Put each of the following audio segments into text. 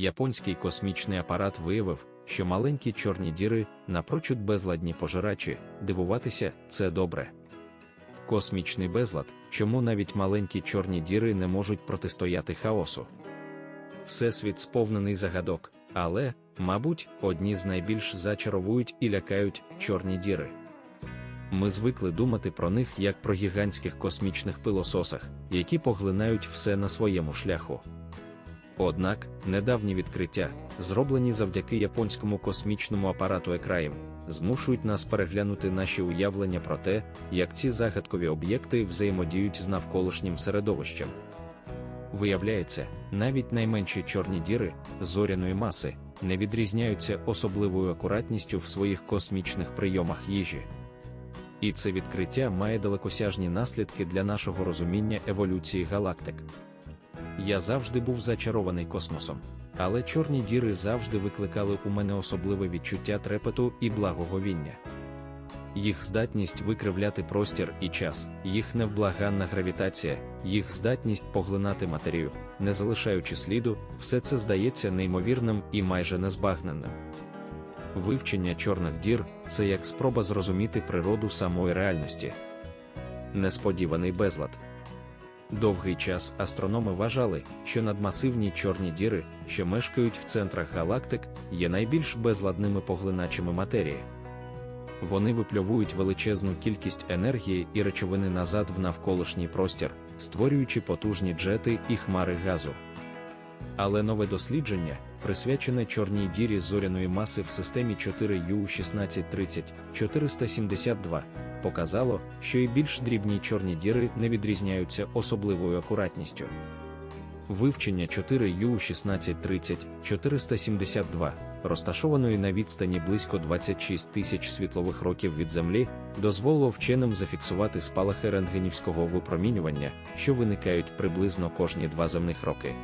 японський космічний апарат виявив, що маленькі чорні діри напрочуд безладні пожирачі, дивуватися це добре. Космічний безлад, чому навіть маленькі чорні діри не можуть протистояти хаосу. Всесвіт сповнений загадок, але, мабуть, одні з найбільш зачаровують і лякають чорні діри. Ми звикли думати про них як про гігантських космічних пилососах, які поглинають все на своєму шляху. Однак, недавні відкриття, зроблені завдяки японському космічному апарату Екраїм, змушують нас переглянути наші уявлення про те, як ці загадкові об'єкти взаємодіють з навколишнім середовищем. Виявляється, навіть найменші чорні діри зоряної маси не відрізняються особливою акуратністю в своїх космічних прийомах їжі. І це відкриття має далекосяжні наслідки для нашого розуміння еволюції галактик. Я завжди був зачарований космосом, але чорні діри завжди викликали у мене особливе відчуття трепету і благоговіння. Їх здатність викривляти простір і час, їх невблаганна гравітація, їх здатність поглинати матерію, не залишаючи сліду, все це здається неймовірним і майже незбагненним. Вивчення чорних дір це як спроба зрозуміти природу самої реальності. Несподіваний безлад. Довгий час астрономи вважали, що надмасивні чорні діри, що мешкають в центрах галактик, є найбільш безладними поглиначами матерії. Вони випльовують величезну кількість енергії і речовини назад в навколишній простір, створюючи потужні джети і хмари газу. Але нове дослідження, присвячене чорній дірі зоряної маси в системі 4U1630-472, показало, що і більш дрібні чорні діри не відрізняються особливою акуратністю. Вивчення 4U1630-472, розташованої на відстані близько 26 тисяч світлових років від Землі, дозволило вченим зафіксувати спалахи рентгенівського випромінювання, що виникають приблизно кожні два земних роки.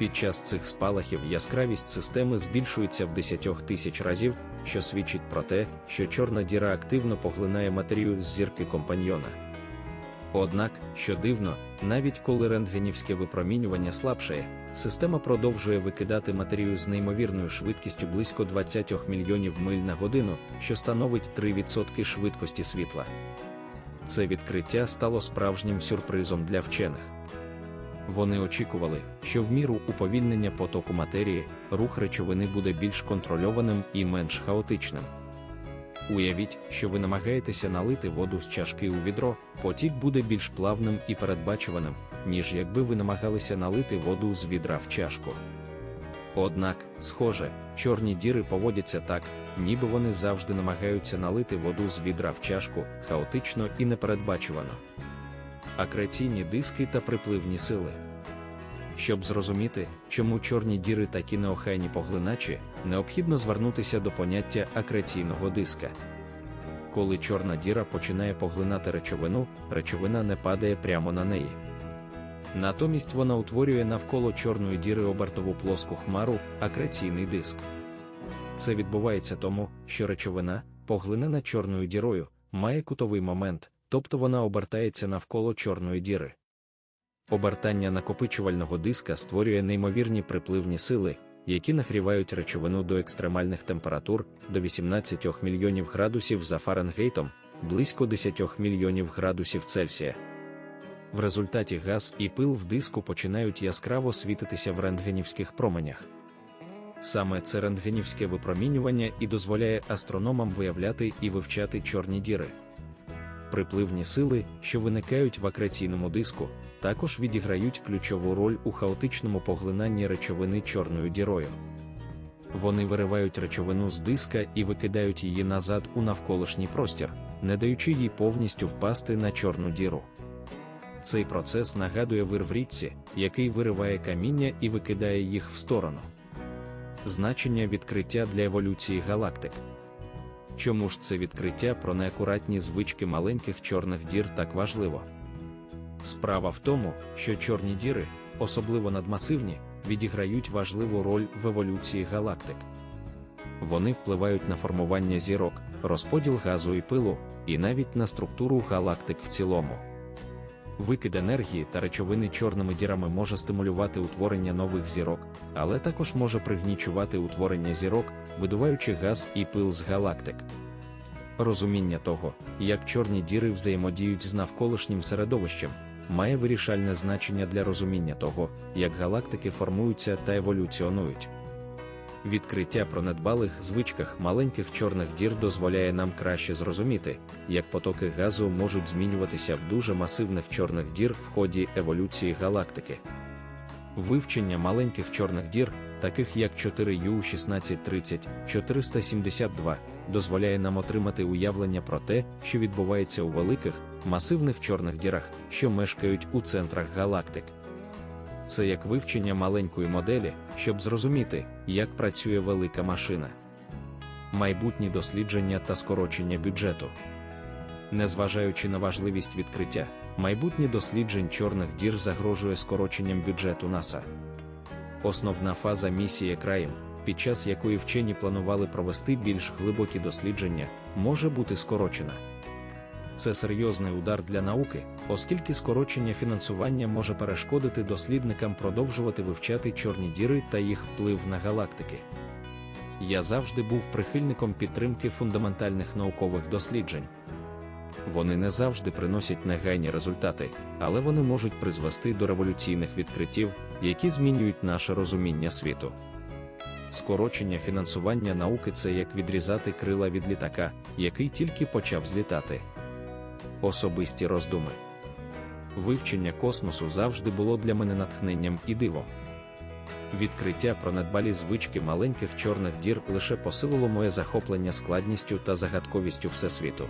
Під час цих спалахів яскравість системи збільшується в 10 тисяч разів, що свідчить про те, що чорна діра активно поглинає матерію з зірки компаньйона. Однак, що дивно, навіть коли рентгенівське випромінювання слабшає, система продовжує викидати матерію з неймовірною швидкістю близько 20 мільйонів миль на годину, що становить 3% швидкості світла. Це відкриття стало справжнім сюрпризом для вчених. Вони очікували, що в міру уповільнення потоку матерії рух речовини буде більш контрольованим і менш хаотичним. Уявіть, що ви намагаєтеся налити воду з чашки у відро, потік буде більш плавним і передбачуваним, ніж якби ви намагалися налити воду з відра в чашку. Однак, схоже, чорні діри поводяться так, ніби вони завжди намагаються налити воду з відра в чашку хаотично і непередбачувано. Акреційні диски та припливні сили. Щоб зрозуміти, чому чорні діри такі неохайні поглиначі, необхідно звернутися до поняття акреційного диска. Коли чорна діра починає поглинати речовину, речовина не падає прямо на неї. Натомість вона утворює навколо чорної діри обертову плоску хмару, акреційний диск. Це відбувається тому, що речовина, поглинена чорною дірою, має кутовий момент, тобто вона обертається навколо чорної діри. Обертання накопичувального диска створює неймовірні припливні сили, які нагрівають речовину до екстремальних температур до 18 мільйонів градусів за Фаренгейтом, близько 10 мільйонів градусів Цельсія. В результаті газ і пил в диску починають яскраво світитися в рентгенівських променях. Саме це рентгенівське випромінювання і дозволяє астрономам виявляти і вивчати чорні діри припливні сили, що виникають в акреційному диску, також відіграють ключову роль у хаотичному поглинанні речовини чорною дірою. Вони виривають речовину з диска і викидають її назад у навколишній простір, не даючи їй повністю впасти на чорну діру. Цей процес нагадує вир в річці, який вириває каміння і викидає їх в сторону. Значення відкриття для еволюції галактик. Чому ж це відкриття про неакуратні звички маленьких чорних дір так важливо? Справа в тому, що чорні діри, особливо надмасивні, відіграють важливу роль в еволюції галактик. Вони впливають на формування зірок, розподіл газу і пилу, і навіть на структуру галактик в цілому. Викид енергії та речовини чорними дірами може стимулювати утворення нових зірок, але також може пригнічувати утворення зірок, видуваючи газ і пил з галактик. Розуміння того, як чорні діри взаємодіють з навколишнім середовищем, має вирішальне значення для розуміння того, як галактики формуються та еволюціонують. Відкриття про недбалих звичках маленьких чорних дір дозволяє нам краще зрозуміти, як потоки газу можуть змінюватися в дуже масивних чорних дір в ході еволюції галактики. Вивчення маленьких чорних дір, таких як 4U1630 472, дозволяє нам отримати уявлення про те, що відбувається у великих, масивних чорних дірах, що мешкають у центрах галактик. Це як вивчення маленької моделі, щоб зрозуміти, як працює велика машина. Майбутні дослідження та скорочення бюджету. Незважаючи на важливість відкриття, майбутнє досліджень чорних дір загрожує скороченням бюджету НАСА. Основна фаза місії краєм, під час якої вчені планували провести більш глибокі дослідження, може бути скорочена. Це серйозний удар для науки, оскільки скорочення фінансування може перешкодити дослідникам продовжувати вивчати чорні діри та їх вплив на галактики. Я завжди був прихильником підтримки фундаментальних наукових досліджень. Вони не завжди приносять негайні результати, але вони можуть призвести до революційних відкриттів, які змінюють наше розуміння світу. Скорочення фінансування науки це як відрізати крила від літака, який тільки почав злітати. Особисті роздуми. Вивчення космосу завжди було для мене натхненням і дивом. Відкриття про недбалі звички маленьких чорних дір лише посилило моє захоплення складністю та загадковістю Всесвіту.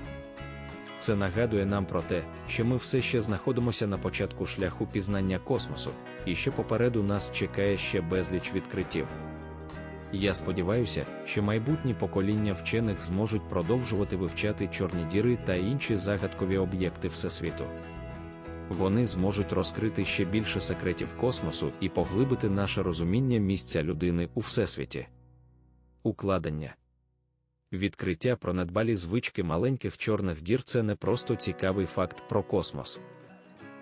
Це нагадує нам про те, що ми все ще знаходимося на початку шляху пізнання космосу, і що попереду нас чекає ще безліч відкриттів. Я сподіваюся, що майбутні покоління вчених зможуть продовжувати вивчати чорні діри та інші загадкові об'єкти Всесвіту. Вони зможуть розкрити ще більше секретів космосу і поглибити наше розуміння місця людини у всесвіті. Укладення відкриття про недбалі звички маленьких чорних дір це не просто цікавий факт про космос.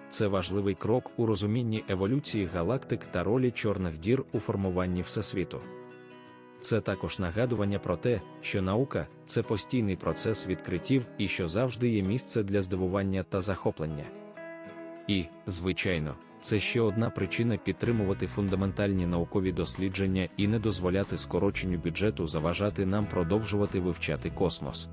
Це важливий крок у розумінні еволюції галактик та ролі чорних дір у формуванні Всесвіту. Це також нагадування про те, що наука це постійний процес відкриттів і що завжди є місце для здивування та захоплення. І, звичайно, це ще одна причина підтримувати фундаментальні наукові дослідження і не дозволяти скороченню бюджету заважати нам продовжувати вивчати космос.